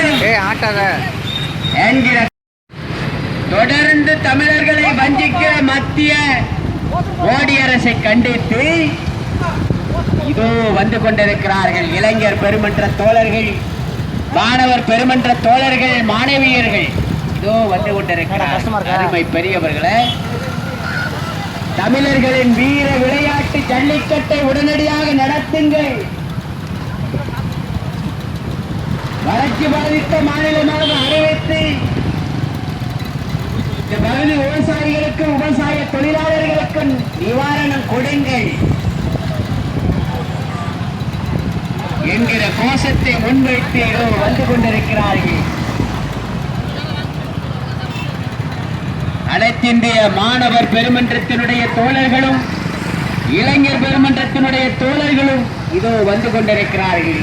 வேண்டும். என்கிற தொடர்ந்து தமிழர்களை வஞ்சிக்கிற மத்திய மோடி அரசை கண்டித்து இதோ வந்து கொண்டிருக்கிறார்கள். இளைஞர் பெருமன்ற தோழர்கள் மாணவர் பெருமன்ற தோழர்கள் மாணவியர்கள். இதோ வந்து கொண்டிருக்கிறார்? அருமை பெரியவர்களே. தமிழர்களின் வீர விளையாட்டு ஜல்லிக்கட்டை உடனடியாக நடத்துங்கள். வறட்சி பாதித்த மாநிலமாக அறிவித்து இந்த பகுதி விவசாயிகளுக்கு விவசாய தொழிலாளர்களுக்கு நிவாரணம் கொடுங்கள். என்கிற கோஷத்தை முன்வைத்து இதோ வந்து கொண்டிருக்கிறார்கள். அனைத்திந்திய மாணவர் பெருமன்றத்தினுடைய தோழர்களும் இளைஞர் பெருமன்றத்தினுடைய தோழர்களும் இதோ வந்து கொண்டிருக்கிறார்கள்.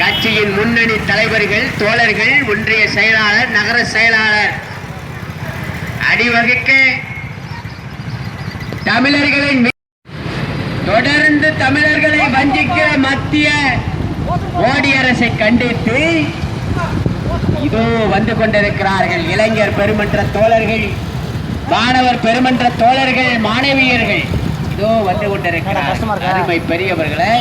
கட்சியின் முன்னணி தலைவர்கள் தோழர்கள் ஒன்றிய செயலாளர் நகர செயலாளர். அடிவகுக்க தமிழர்களின் தொடர்ந்து தமிழர்களை வஞ்சிக்கிற மத்திய மோடி அரசை கண்டித்து இதோ வந்து கொண்டிருக்கிறார்கள். இளைஞர் பெருமன்ற தோழர்கள் மாணவர் பெருமன்ற தோழர்கள் மாணவியர்கள். இதோ வந்து இருக்கா? அருமை பெரியவர்களே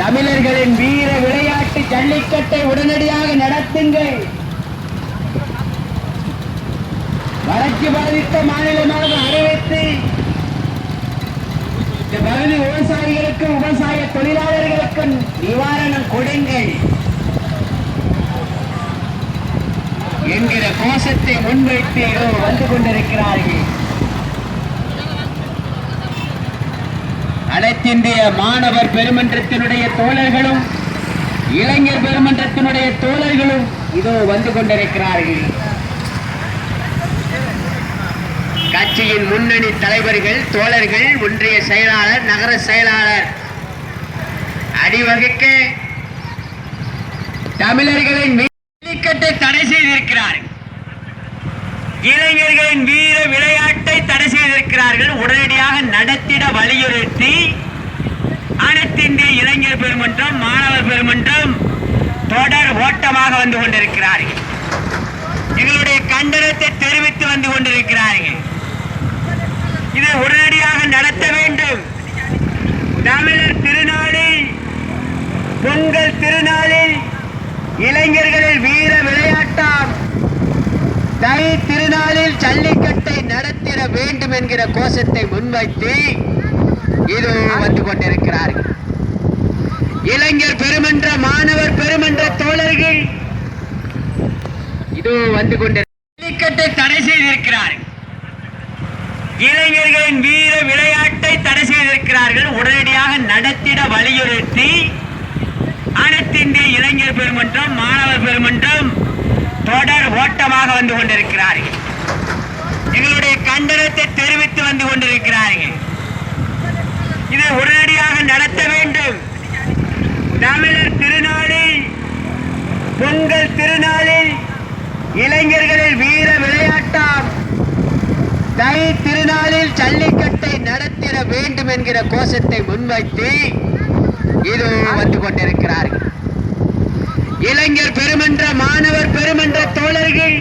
தமிழர்களின் வீர விளையாட்டு ஜல்லிக்கட்டை உடனடியாக நடத்துங்கள். வறட்சி பாதித்த மாநிலமாக அறிவித்து இந்த பகுதி விவசாயிகளுக்கு விவசாய தொழிலாளர்களுக்கு நிவாரணம் கொடுங்கள். என்கிற கோஷத்தை முன்வைத்து வந்து கொண்டிருக்கிறார்கள். இந்திய மாணவர் பெருமன்றத்தினுடைய தோழர்களும் இளைஞர் பெருமன்றத்தினுடைய தோழர்களும் இதோ வந்து கொண்டிருக்கிறார்கள். கட்சியின் முன்னணி தலைவர்கள் தோழர்கள் ஒன்றிய செயலாளர் நகர செயலாளர் அடிவகுக்க தமிழர்களின் ஜல்லிக்கட்டை தடை செய்திருக்கிறார்கள். இளைஞர்களின் வீர விளையாட்டை தடை செய்திருக்கிறார்கள். உடனடியாக நடத்திட வலியுறுத்தி அனைத்திந்திய இளைஞர் பெருமன்றம் மாணவர் பெருமன்றம் தொடர் ஓட்டமாக வந்து கொண்டிருக்கிறார்கள். எங்களுடைய கண்டனத்தை தெரிவித்து வந்து கொண்டிருக்கிறார்கள். இதை உடனடியாக நடத்த வேண்டும். தமிழர் திருநாளில் பொங்கல் திருநாளில் இளைஞர்களில் வீர விளையாட்டாம் தை திருநாளில் ஜல்லிக்கட்டை நடத்திட வேண்டும் என்கிற கோஷத்தை முன்வைத்து இது வந்து கொண்டிருக்கிறார்கள். இளைஞர் பெருமன்ற மாணவர் பெருமன்ற தோழர்கள் இது வந்து கொண்டிருக்கட்டை தடை செய்திருக்கிறார்கள். இளைஞர்களின் வீர விளையாட்டை தடை செய்திருக்கிறார்கள். உடனடியாக நடத்திட வலியுறுத்தி அனைத்து இந்திய இளைஞர் பெருமன்றம் மாணவர் பெருமன்றம் தொடர் ஓட்டமாக வந்து கொண்டிருக்கிறார்கள். எங்களுடைய கண்டனத்தை தெரிவித்து வந்து கொண்டிருக்கிறார்கள் இதை உடனடியாக நடத்த வேண்டும் தமிழர் திருநாளில் பொங்கல் திருநாளில் இளைஞர்களில் வீர விளையாட்டாம். தை திருநாளில் ஜல்லிக்கட்டை நடத்திட வேண்டும் என்கிற கோஷத்தை முன்வைத்து இது வந்து கொண்டிருக்கிறார்கள் இளைஞர் பெருமன்ற மாணவர் பெருமன்ற தோழர்கள்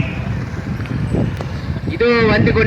இது வந்து கொண்டு